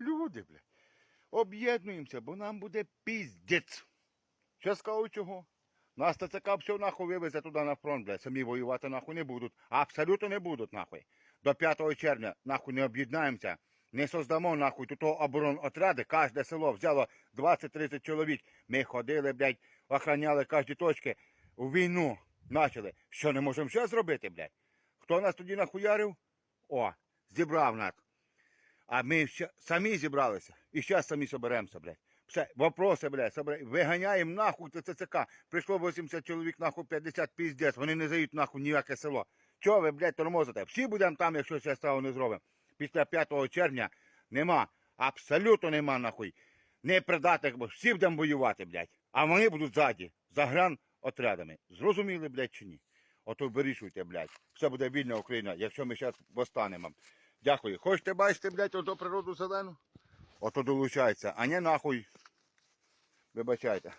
Люди, блядь. Об'єднуємося, бо нам буде піздець. Що скажу чого? Нас ТЦК все нахуй вивезе туди на фронт, блядь. Самі воювати нахуй не будуть. Абсолютно не будуть нахуй. До 5 червня нахуй не об'єднаємося. Не создамо нахуй тут оборонотряди. Кожне село взяло 20-30 чоловік. Ми ходили, блядь, охраняли кожні точки. У війну почали. Що не можемо ще зробити, блядь? Хто нас тоді нахуярив? О, зібрав нас. А ми ще самі зібралися. І зараз самі соберемося, блядь. Все, вопроси, блядь, собер... виганяємо нахуй ТЦК. Прийшло 80 чоловік, нахуй 50 піздець. Вони не заїдуть нахуй ніяке село. Чого ви, блядь, тормозите? Всі будемо там, якщо ще стало не зробимо. Після 5 червня нема. Абсолютно нема нахуй. Не придатних, бо всі будемо воювати, блядь. А вони будуть ззаді, за гран отрядами. Зрозуміли, блядь, чи ні? Ото вирішуйте, блядь. Все буде вільна Україна, якщо ми зараз восстанемо. Дякую. Хочете бачити, блядь, ото природу зелену? Ото долучається, а не нахуй. Вибачайте.